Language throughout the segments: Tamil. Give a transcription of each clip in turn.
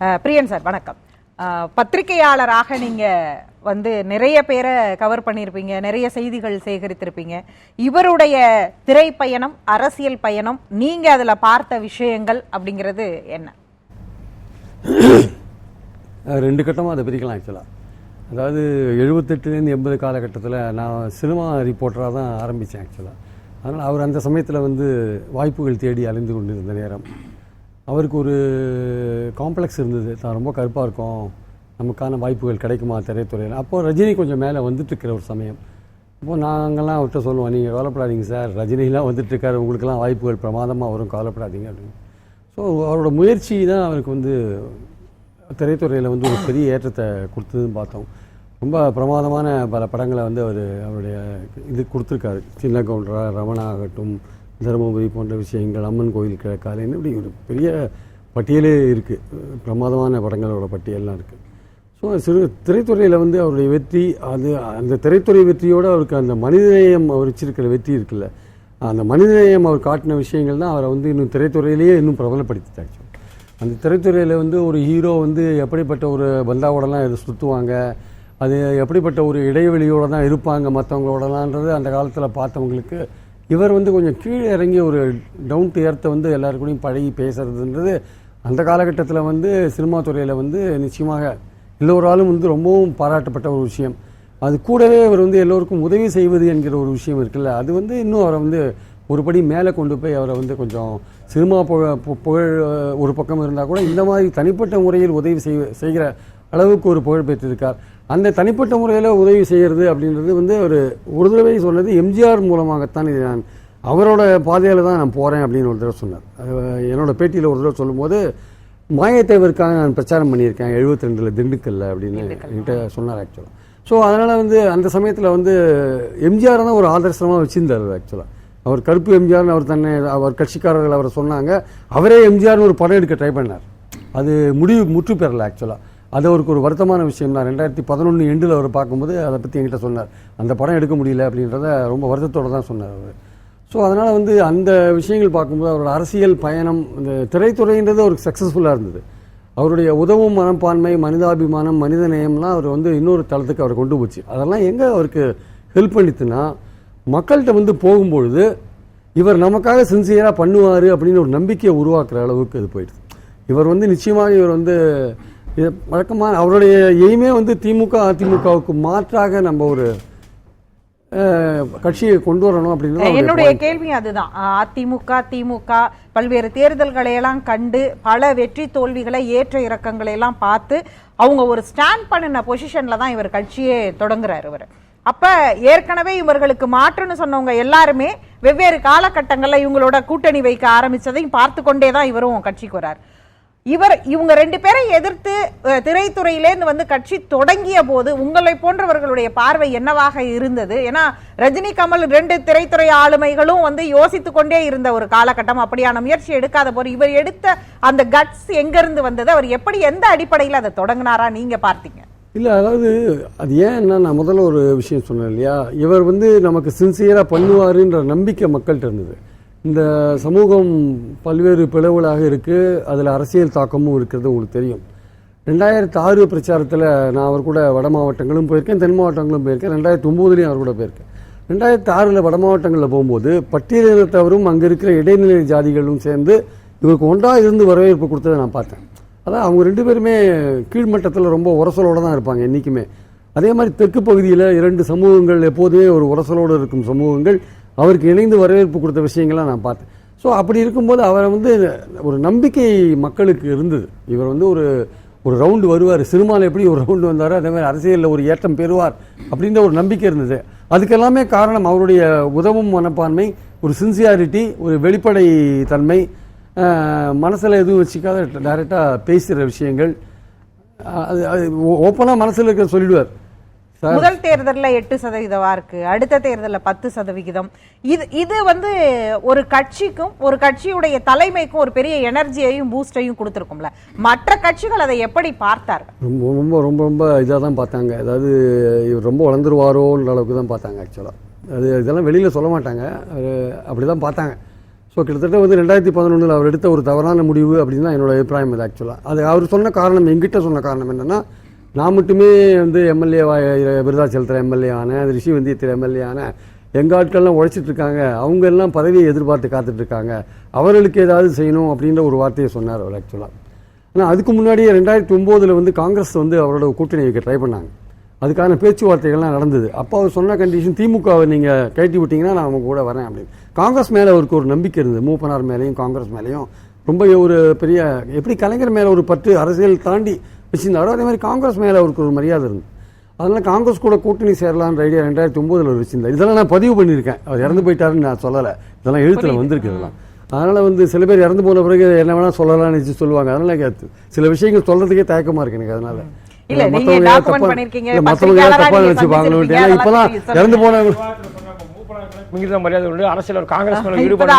பிரியன் சார் வணக்கம். பத்திரிகையாளராக நீங்கள் வந்து நிறைய பேரை கவர் பண்ணியிருப்பீங்க நிறைய செய்திகள் சேகரித்திருப்பீங்க. இவருடைய திரைப்பயணம் அரசியல் பயணம் நீங்கள் அதில் பார்த்த விஷயங்கள் அப்படிங்கிறது என்ன? ரெண்டு கட்டமாக அதை பிரிக்கலாம் ஆக்சுவலாக அதாவது எழுபத்தெட்டுலேருந்து எண்பது காலகட்டத்தில் நான் சினிமா ரிப்போர்ட்டராக தான் ஆரம்பித்தேன் ஆக்சுவலாக அதனால் அவர் அந்த சமயத்தில் வந்து வாய்ப்புகள் தேடி அலைந்து கொண்டிருந்த நேரம். அவருக்கு ஒரு காம்ப்ளெக்ஸ் இருந்தது. தான் ரொம்ப கருப்பாக இருக்கும். நமக்கான வாய்ப்புகள் கிடைக்குமா திரைத்துறையில்? அப்போது ரஜினி கொஞ்சம் மேலே வந்துட்டு இருக்கிற ஒரு சமயம். இப்போது நாங்கள்லாம் அவர்கிட்ட சொல்லுவோம் நீங்கள் கவலைப்படாதீங்க சார். ரஜினிலாம் வந்துட்டுருக்காரு. உங்களுக்குலாம் உங்களுக்கெல்லாம் வாய்ப்புகள் பிரமாதமாக வரும். கவலைப்படாதீங்க. அப்படின்னு. ஸோ அவரோட முயற்சி தான் அவருக்கு வந்து திரைத்துறையில் வந்து ஒரு பெரிய ஏற்றத்தை கொடுத்ததுன்னு பார்த்தோம். ரொம்ப பிரமாதமான பல படங்களை வந்து அவர் அவருடைய இது கொடுத்துருக்காரு. சின்ன கவுண்டரா ரமணா ஆகட்டும் தருமபுரி போன்ற விஷயங்கள் அம்மன் கோயில் கிழக்காலைன்னு இப்படி ஒரு பெரிய பட்டியலே இருக்குது பிரமாதமான படங்களோட பட்டியல்லாம் இருக்குது ஸோ சிறு திரைத்துறையில் வந்து அவருடைய வெற்றி அது அந்த திரைத்துறை வெற்றியோடு அவருக்கு அந்த மனிதநேயம் அவர் வச்சிருக்கிற வெற்றி இருக்குல்ல. அந்த மனிதநேயம் அவர் காட்டின விஷயங்கள் தான் அவரை வந்து இன்னும் திரைத்துறையிலேயே இன்னும் பிரபலப்படுத்திட்டாச்சு. அந்த திரைத்துறையில் வந்து ஒரு ஹீரோ வந்து எப்படிப்பட்ட ஒரு பந்தாவோடலாம் சுற்றுவாங்க அது எப்படிப்பட்ட ஒரு இடைவெளியோடு தான் இருப்பாங்க மற்றவங்களோடலான்றது அந்த காலத்தில் பார்த்தவங்களுக்கு இவர் வந்து கொஞ்சம் கீழே இறங்கி ஒரு டவுன் டு எர்த்தை வந்து எல்லாருக்கூடையும் பழகி பேசுறதுன்றது அந்த காலகட்டத்தில் வந்து சினிமா துறையில் வந்து நிச்சயமாக எல்லோராலும் வந்து ரொம்பவும் பாராட்டப்பட்ட ஒரு விஷயம். அது கூடவே அவர் வந்து எல்லோருக்கும் உதவி செய்வது என்கிற ஒரு விஷயம் இருக்குல்ல. அது வந்து இன்னும் அவரை வந்து ஒரு படி மேலே கொண்டு போய் அவரை வந்து கொஞ்சம் சினிமா புகழ் பு- புகழ் ஒரு பக்கம் இருந்தால் கூட இந்த மாதிரி தனிப்பட்ட முறையில் உதவி செய் செய்கிற அளவுக்கு ஒரு புகழ் பெற்றிருக்கார். அந்த தனிப்பட்ட முறையில் உதவி செய்கிறது அப்படின்றது வந்து ஒரு ஒரு தடவை சொன்னது எம்ஜிஆர் மூலமாகத்தான் இது நான் அவரோட பாதையில் தான் நான் போகிறேன் அப்படின்னு ஒரு தடவை சொன்னார். என்னோட பேட்டியில் ஒரு தடவை சொல்லும்போது மாயத்தேவருக்காக நான் பிரச்சாரம் பண்ணியிருக்கேன் 72 ரெண்டில் திண்டுக்கல்ல அப்படின்னு என்கிட்ட சொன்னார் ஆக்சுவலாக ஸோ அதனால் வந்து அந்த சமயத்தில் வந்து எம்ஜிஆர் தான் ஒரு ஆதர்சமாக வச்சிருந்தார் ஆக்சுவலாக அவர் கருப்பு எம்ஜிஆர்னு அவர் தன்னை அவர் கட்சிக்காரர்கள் அவரை சொன்னாங்க. அவரே எம்ஜிஆர்னு ஒரு படம் எடுக்க ட்ரை பண்ணார். அது முடிவு முற்று பெறல ஆக்சுவலாக அது அவருக்கு ஒரு வருத்தமான விஷயம் தான். ரெண்டாயிரத்தி பதினொன்று எண்டில் அவர் பார்க்கும்போது அதை பற்றி என்கிட்ட சொன்னார். அந்த படம் எடுக்க முடியல அப்படின்றத ரொம்ப வருத்தத்தோடு தான் சொன்னார் அவர். ஸோ அதனால் வந்து அந்த விஷயங்கள் பார்க்கும்போது அவரோட அரசியல் பயணம் இந்த திரைத்துறைன்றது அவருக்கு சக்ஸஸ்ஃபுல்லாக இருந்தது. அவருடைய உதவும் மனப்பான்மை மனிதாபிமானம் மனித நேயம்லாம் அவர் வந்து இன்னொரு தளத்துக்கு அவர் கொண்டு போச்சு. அதெல்லாம் எங்கே அவருக்கு ஹெல்ப் பண்ணித்துன்னா மக்கள்கிட்ட வந்து போகும்பொழுது இவர் நமக்காக சின்சியராக பண்ணுவார் அப்படின்னு ஒரு நம்பிக்கையை உருவாக்குற அளவுக்கு அது போயிடுது. இவர் வந்து நிச்சயமாக இவர் வந்து இது வழக்கமாக அவருடைய எய்மே வந்து திமுக அதிமுகவுக்கு மாற்றாக நம்ம ஒரு கட்சியை கொண்டு வரணும் அப்படின்னு என்னுடைய கேள்வி அதுதான். அதிமுக திமுக பல்வேறு தேர்தல்களை எல்லாம் கண்டு பல வெற்றி தோல்விகளை ஏற்ற இறக்கங்களை எல்லாம் பார்த்து அவங்க ஒரு ஸ்டாண்ட் பண்ணின பொசிஷன்ல தான் இவர் கட்சியே தொடங்குறாரு இவர். அப்ப ஏற்கனவே இவர்களுக்கு மாற்றுன்னு சொன்னவங்க எல்லாருமே வெவ்வேறு காலகட்டங்கள்ல இவங்களோட கூட்டணி வைக்க ஆரம்பிச்சதையும் பார்த்து கொண்டே தான் இவரும் கட்சிக்கு வரார். இவர் இவங்க ரெண்டு பேரை எதிர்த்து திரைத்துறையிலேருந்து வந்து கட்சி தொடங்கிய போது உங்களை போன்றவர்களுடைய பார்வை என்னவாக இருந்தது? ஏன்னா ரஜினி கமல் ரெண்டு திரைத்துறை ஆளுமைகளும் வந்து யோசித்து கொண்டே இருந்த ஒரு காலகட்டம். அப்படியான முயற்சி எடுக்காத போது இவர் எடுத்த அந்த கட்ஸ் எங்கேருந்து வந்தது? அவர் எப்படி எந்த அடிப்படையில் அதை தொடங்கினாரா நீங்கள் பார்த்தீங்க? இல்லை அதாவது அது ஏன்னா நான் முதல்ல ஒரு விஷயம் சொன்னேன் இல்லையா? இவர் வந்து நமக்கு சின்சியராக பண்ணுவாருன்ற நம்பிக்கை மக்கள்கிட்ட இருந்தது. இந்த சமூகம் பல்வேறு பிளவுகளாக இருக்குது அதில் அரசியல் தாக்கமும் இருக்கிறது உங்களுக்கு தெரியும். ரெண்டாயிரத்து ஆறு பிரச்சாரத்தில் நான் அவர் கூட வட மாவட்டங்களும் போயிருக்கேன் தென் மாவட்டங்களும் போயிருக்கேன் ரெண்டாயிரத்து ஒம்போதுலேயும் அவர் கூட போயிருக்கேன். ரெண்டாயிரத்து ஆறில் வட மாவட்டங்களில் போகும்போது பட்டியலினத்தவரும் அங்கே இருக்கிற இடைநிலை ஜாதிகளும் சேர்ந்து இவருக்கு ஒன்றாக இருந்து வரவேற்பு கொடுத்ததை நான் பார்த்தேன். அதான் அவங்க ரெண்டு பேருமே கீழ்மட்டத்தில் ரொம்ப உரசலோடு தான் இருப்பாங்க என்றைக்குமே அதே மாதிரி தெற்கு பகுதியில் இரண்டு சமூகங்கள் எப்போதுமே ஒரு உரசலோடு இருக்கும் சமூகங்கள். அவருக்கு இணைந்து வரவேற்பு கொடுத்த விஷயங்கள்லாம் நான் பார்த்தேன். ஸோ அப்படி இருக்கும்போது அவரை வந்து ஒரு நம்பிக்கை மக்களுக்கு இருந்தது. இவர் வந்து ஒரு ஒரு ரவுண்டு வருவார். சினிமாவில் எப்படி ஒரு ரவுண்டு வந்தாரோ அதே மாதிரி அரசியலில் ஒரு ஏற்றம் பெறுவார் அப்படின்ற ஒரு நம்பிக்கை இருந்தது. அதுக்கெல்லாமே காரணம் அவருடைய உதவும் மனப்பான்மை ஒரு சின்சியாரிட்டி ஒரு வெளிப்படை தன்மை மனசில் எதுவும் வச்சுக்காத டைரெக்டாக பேசுகிற விஷயங்கள். அது ஓப்பனாக மனசில் இருக்க சொல்லிடுவார். முதல் தேர்தல்ல எட்டு சதவீத வாக்கு அடுத்த தேர்தல்ல பத்து சதவிகிதம். இது இது வந்து ஒரு கட்சிக்கும் ஒரு கட்சியுடைய தலைமைக்கும் ஒரு பெரிய எனர்ஜியையும் பூஸ்டையும் கொடுத்திருக்கும்ல. மற்ற கட்சிகள் அதை எப்படி பார்த்தார்கள்? ரொம்ப ரொம்ப ரொம்ப ரொம்ப இதாக தான் பார்த்தாங்க. அதாவது இவர் ரொம்ப வளர்ந்துருவாரோன்ற அளவுக்கு தான் பார்த்தாங்க ஆக்சுவலாக அது இதெல்லாம் வெளியில் சொல்ல மாட்டாங்க. அப்படி தான் பார்த்தாங்க. ஸோ கிட்டத்தட்ட வந்து ரெண்டாயிரத்தி பதினொன்றில் அவர் எடுத்த ஒரு தவறான முடிவு அப்படின்னு தான் என்னோட அபிப்பிராயம் இது ஆக்சுவலாக அது அவர் சொன்ன காரணம் எங்கிட்ட சொன்ன காரணம் என்னன்னா நான் மட்டுமே வந்து எம்எல்ஏ விருதாச்சலத்தில் எம்எல்ஏ ஆனேன் ரிஷி வந்தியத்தில் எம்எல்ஏ ஆனேன். எங்கள் ஆட்கள்லாம் உழைச்சிட்டு இருக்காங்க அவங்க எல்லாம் பதவியை எதிர்பார்த்து காத்துட்ருக்காங்க அவர்களுக்கு ஏதாவது செய்யணும் அப்படின்ற ஒரு வார்த்தையை சொன்னார் அவர் ஆக்சுவலாக ஆனால் அதுக்கு முன்னாடியே ரெண்டாயிரத்தி ஒம்போதில் வந்து காங்கிரஸ் வந்து அவரோட கூட்டணி வைக்க ட்ரை பண்ணாங்க. அதுக்கான பேச்சுவார்த்தைகள்லாம் நடந்தது. அப்போ அவர் சொன்ன கண்டிஷன் திமுகவை நீங்கள் கழட்டி விட்டீங்கன்னா நான் அவங்க கூட வரேன் அப்படின்னு. காங்கிரஸ் மேலே அவருக்கு ஒரு நம்பிக்கை இருந்தது. மூப்பனார் மேலேயும் காங்கிரஸ் மேலேயும். ரொம்ப ஒரு பெரிய எப்படி கலைஞர் மேலே ஒரு பற்று அரசியல் தாண்டி வச்சிருந்தாரோ அதே மாதிரி காங்கிரஸ் மேலே அவருக்கு ஒரு மரியாதை இருந்தது. அதனால காங்கிரஸ் கூட கூட்டணி சேரலான்ற ஐடியா ரெண்டாயிரத்தி ஒம்போதில் அவர் வச்சிருந்தார் இதெல்லாம் நான் பதிவு பண்ணியிருக்கேன். அவர் இறந்து போயிட்டாருன்னு நான் சொல்லலை. இதெல்லாம் எழுத்தில் வந்திருக்கு இதெல்லாம். அதனால வந்து சில பேர் இறந்து போன பிறகு என்ன வேணா சொல்லலாம்னு வச்சு சொல்லுவாங்க. அதனால சில விஷயங்கள் சொல்றதுக்கே தயக்கமா இருக்கு எனக்கு அதனால. இல்ல, நீங்க மத்தவங்க ஏதாவது document தப்பா- பண்ணிருக்கீங்க, இல்ல, மத்தவங்க ஏதாவது பத்திரிக்கையாளரா தப்பா நீங்க நினைச்சுப்பாங்களோ சந்திச்சிருக்கீங்க, ஏன்னா இப்பதான் அதெல்லாம் இறந்து போன மிகுந்த மரியாதை உண்டு. அரசியல் ஒரு காங்கிரஸ் ஈடுபாடு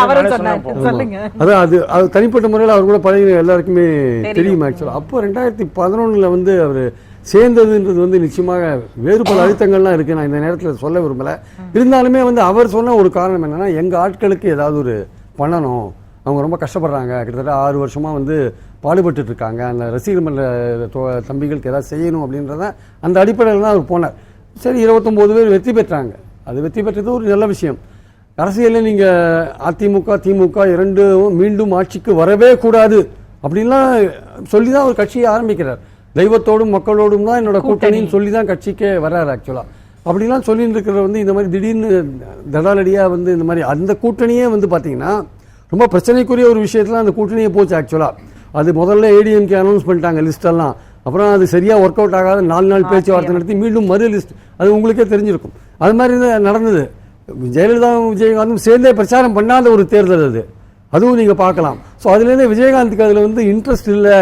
அதான் அது அது தனிப்பட்ட முறையில் அவர் கூட பழகி எல்லாருக்குமே தெரியும். ஆக்சுவலாக அப்போ ரெண்டாயிரத்தி பதினொன்றில் வந்து அவர் சேர்ந்ததுன்றது வந்து நிச்சயமாக வேறு பல அழுத்தங்கள்லாம் இருக்கு. நான் இந்த நேரத்தில் சொல்ல விரும்பல. இருந்தாலுமே வந்து அவர் சொன்ன ஒரு காரணம் என்னன்னா எங்க ஆட்களுக்கு ஏதாவது ஒரு பண்ணணும். அவங்க ரொம்ப கஷ்டப்படுறாங்க. கிட்டத்தட்ட ஆறு வருஷமா வந்து பாடுபட்டுட்டு இருக்காங்க. அந்த ரசிகர் மன்ற தோ- தம்பிகளுக்கு ஏதாவது செய்யணும் அப்படின்றத அந்த அடிப்படையில் தான் அவர் போனார். சரி இருபத்தொம்போது பேர் வெற்றி பெற்றாங்க. அது வெற்றி பெற்றது ஒரு நல்ல விஷயம். அரசியலில் நீங்க அதிமுக திமுக இரண்டும் மீண்டும் ஆட்சிக்கு வரவே கூடாது அப்படின்லாம் சொல்லி தான் ஒரு கட்சியை ஆரம்பிக்கிறார். தெய்வத்தோடும் மக்களோடும் தான் என்னோட கூட்டணின்னு சொல்லி தான் கட்சிக்கே வர்றாரு ஆக்சுவலா அப்படிலாம் சொல்லிட்டு இருக்கிற வந்து இந்த மாதிரி திடீர்னு தடாலடியா வந்து இந்த மாதிரி அந்த கூட்டணியே வந்து பாத்தீங்கன்னா ரொம்ப பிரச்சனைக்குரிய ஒரு விஷயத்துல அந்த கூட்டணியே போச்சு ஆக்சுவலா அது முதல்ல ஏடிஎம்கே அனௌன்ஸ் பண்ணிட்டாங்க லிஸ்ட் எல்லாம். அப்புறம் அது சரியா ஒர்க் அவுட் ஆகாத நாலு நாள் பேச்சுவார்த்தை நடத்தி மீண்டும் மறு லிஸ்ட் அது உங்களுக்கே தெரிஞ்சிருக்கும். அது மாதிரி தான் நடந்தது. ஜெயலலிதாவும் விஜயகாந்தும் சேர்ந்தே பிரச்சாரம் பண்ணாத ஒரு தேர்தல் அது. அதுவும் நீங்கள் பார்க்கலாம். ஸோ அதுலேருந்தே விஜயகாந்துக்கு அதில் வந்து இன்ட்ரெஸ்ட் இல்லை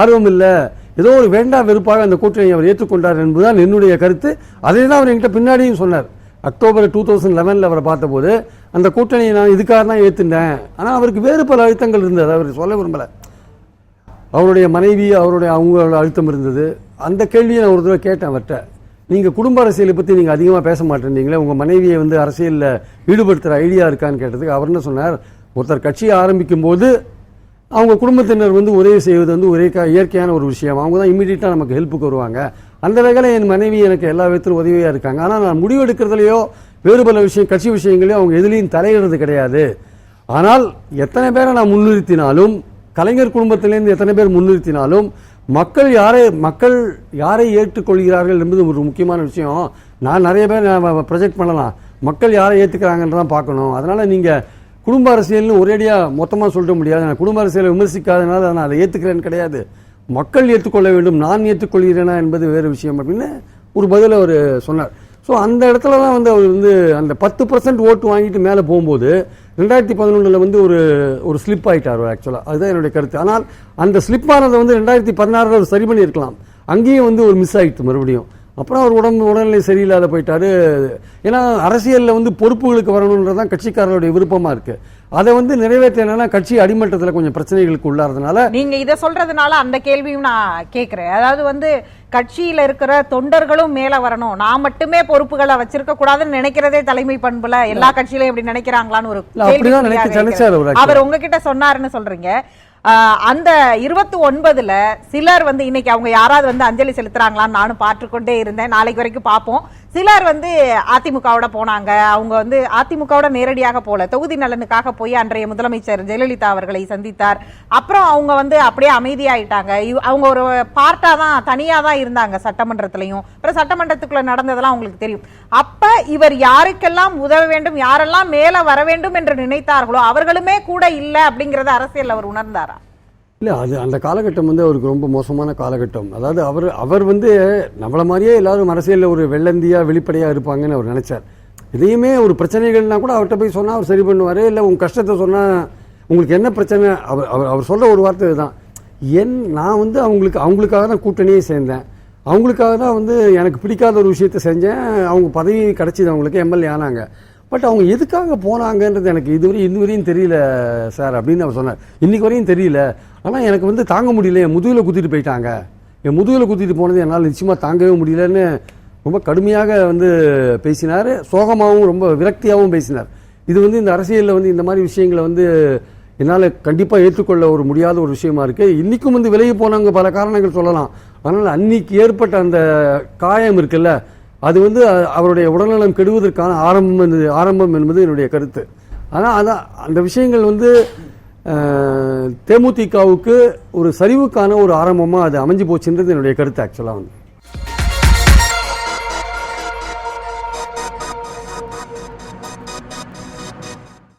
ஆர்வம் இல்லை. ஏதோ ஒரு வேண்டாம் வெறுப்பாக அந்த கூட்டணியை அவர் ஏற்றுக்கொண்டார் என்பதுதான் என்னுடைய கருத்து. அதே தான் அவர் என்கிட்ட பின்னாடியும் சொன்னார். அக்டோபர் டூ தௌசண்ட் லெவனில் அவரை பார்த்தபோது அந்த கூட்டணியை நான் இதுக்காக தான் ஏற்றுனேன் ஆனால் அவருக்கு வேறு பல அழுத்தங்கள் இருந்தது. அவர் சொல்ல விரும்பலை. அவருடைய மனைவி அவருடைய அவங்களோட அழுத்தம் இருந்தது. அந்த கேள்வியை நான் ஒரு தடவை கேட்டேன் அவர்கிட்ட. நீங்கள் குடும்ப அரசியலை பற்றி நீங்கள் அதிகமாக பேச மாட்டேன்றீங்களே உங்கள் மனைவியை வந்து அரசியலில் ஈடுபடுத்துகிற ஐடியா இருக்கான்னு கேட்டதுக்கு அவர் என்ன சொன்னார்? ஒருத்தர் கட்சியை ஆரம்பிக்கும் போது அவங்க குடும்பத்தினர் வந்து உதவி செய்வது வந்து ஒரே இயற்கையான ஒரு விஷயம். அவங்க தான் இமீடியட்டாக நமக்கு ஹெல்ப்புக்கு வருவாங்க. அந்த வகையில் என் மனைவி எனக்கு எல்லா விதத்திலும் உதவியாக இருக்காங்க. ஆனால் நான் முடிவெடுக்கிறதுலையோ வேறு பல விஷயம் கட்சி விஷயங்களையோ அவங்க எதுலேயும் தலையிடுறது கிடையாது. ஆனால் எத்தனை பேரை நான் முன்னிறுத்தினாலும் கலைஞர் குடும்பத்திலேருந்து எத்தனை பேர் முன்னிறுத்தினாலும் மக்கள் யாரை மக்கள் யாரை ஏற்றுக்கொள்கிறார்கள் என்பது ஒரு முக்கியமான விஷயம். நான் நிறைய பேர் ப்ரொஜெக்ட் பண்ணலாம். மக்கள் யாரை ஏற்றுக்கிறாங்கன்றதான் பார்க்கணும். அதனால் நீங்கள் குடும்ப அரசியல்னு ஒரேடியாக மொத்தமாக சொல்லிட முடியாது. நான் குடும்ப அரசியலை விமர்சிக்காதனால நான் அதை ஏற்றுக்கிறேன்னு கிடையாது. மக்கள் ஏற்றுக்கொள்ள வேண்டும் நான் ஏற்றுக்கொள்கிறேனா என்பது வேறு விஷயம் அப்படின்னு ஒரு பதில் அவர் சொன்னார். ஸோ அந்த இடத்துல தான் வந்து அவர் வந்து அந்த பத்து பர்சன்ட் ஓட்டு வாங்கிட்டு மேலே போகும்போது ரெண்டாயிரத்தி பதினொன்றில் வந்து ஒரு ஒரு ஸ்லிப் ஆயிட்டார் ஆக்சுவலாக அதுதான் என்னுடைய கருத்து. ஆனால் அந்த ஸ்லிப் ஆனதை வந்து ரெண்டாயிரத்தி பதினாறில் அவர் சரி பண்ணியிருக்கலாம். அங்கேயும் வந்து ஒரு மிஸ் ஆகிட்டு மறுபடியும். அப்புறம் அவர் உடம்பு உடல்நிலை சரியில்லாத போயிட்டாரு. ஏன்னா அரசியலில் வந்து பொறுப்புகளுக்கு வரணுன்றது தான் கட்சிக்காரர்களுடைய விருப்பமாக இருக்குது அதை வந்து நிறைவேற்ற என்னன்னா கட்சி அடிமட்டத்தில் கொஞ்சம் பிரச்சனைகளுக்கு உள்ளாறதுனால நீங்க இத சொல்றதுனால அந்த கேள்வியும் நான் கேக்குறேன். அதாவது வந்து கட்சியில இருக்கிற தொண்டர்களும் மேல வரணும். நான் மட்டுமே பொறுப்புகளை வச்சிருக்க கூடாதுன்னு நினைக்கிறதே தலைமை பண்புல எல்லா கட்சியிலும் இப்படி நினைக்கிறாங்களான்னு ஒரு அவர் உங்ககிட்ட சொன்னாருன்னு சொல்றீங்க. அந்த இருபத்தி ஒன்பதுல சிலர் வந்து இன்னைக்கு அவங்க யாராவது வந்து அஞ்சலி செலுத்துறாங்களான்னு நானும் பார்த்துக்கொண்டே இருந்தேன். நாளைக்கு வரைக்கும் பார்ப்போம். சிலர் வந்து அதிமுகவோட போனாங்க. அவங்க வந்து அதிமுகவோட நேரடியாக போல. தொகுதி நலனுக்காக போய் அன்றைய முதலமைச்சர் ஜெயலலிதா அவர்களை சந்தித்தார். அப்புறம் அவங்க வந்து அப்படியே அமைதியாயிட்டாங்க. இவ்- அவங்க ஒரு பார்ட்டா தான் தனியா தான் இருந்தாங்க சட்டமன்றத்திலையும். அப்புறம் சட்டமன்றத்துக்குள்ள நடந்ததெல்லாம் அவங்களுக்கு தெரியும். அப்ப இவர் யாருக்கெல்லாம் உதவ வேண்டும் யாரெல்லாம் மேல வர வேண்டும் என்று நினைத்தார்களோ அவர்களுமே கூட இல்லை அப்படிங்கறத அரசியல் அவர் உணர்ந்தாரா? இல்லை அது அந்த காலகட்டம் வந்து அவருக்கு ரொம்ப மோசமான காலகட்டம். அதாவது அவர் அவர் வந்து நம்மள மாதிரியே எல்லாரும் அரசியலில் ஒரு வெள்ளந்தியாக வெளிப்படையாக இருப்பாங்கன்னு அவர் நினச்சார். இதையுமே ஒரு பிரச்சனைகள்னா கூட அவர்கிட்ட போய் சொன்னால் அவர் சரி பண்ணுவார். இல்லை உங்கள் கஷ்டத்தை சொன்னால் உங்களுக்கு என்ன பிரச்சனை? அவர் அவர் அவர் சொல்ல ஒரு வார்த்தை இதுதான். என் நான் வந்து அவங்களுக்கு அவங்களுக்காக தான் கூட்டணியே சேர்ந்தேன். அவங்களுக்காக தான் வந்து எனக்கு பிடிக்காத ஒரு விஷயத்தை செஞ்சேன். அவங்க பதவி கிடச்சிது அவங்களுக்கு எம்எல்ஏ ஆனாங்க. பட் அவங்க எதுக்காக போனாங்கன்றது எனக்கு இதுவரை இதுவரையும் தெரியல சார் அப்படின்னு அவர் சொன்னார். இன்னைக்கு வரையும் தெரியல. ஆனால் எனக்கு வந்து தாங்க முடியல. என் முதுகில் குத்திட்டு போயிட்டாங்க. என் முதுகில் குத்திட்டு போனது என்னால் நிச்சயமாக தாங்கவே முடியலன்னு ரொம்ப கடுமையாக வந்து பேசினார். சோகமாகவும் ரொம்ப விரக்தியாகவும் பேசினார். இது வந்து இந்த அரசியலில் வந்து இந்த மாதிரி விஷயங்களை வந்து என்னால் கண்டிப்பாக ஏற்றுக்கொள்ள ஒரு முடியாத ஒரு விஷயமா இருக்குது இன்றைக்கும் வந்து விலகி போனவங்க பல காரணங்கள் சொல்லலாம். ஆனால் அன்னைக்கு ஏற்பட்ட அந்த காயம் இருக்குல்ல அது வந்து அவருடைய உடல்நலம் கெடுவதற்கான ஆரம்பம் ஆரம்பம் என்பது என்னுடைய கருத்து. ஆனால் அதான் அந்த விஷயங்கள் வந்து தேமுதிகவுக்கு ஒரு சரிவுக்கான ஒரு ஆரம்பமாக அது அமைஞ்சு போச்சுன்றது என்னுடைய கருத்து ஆக்சுவலாக வந்து.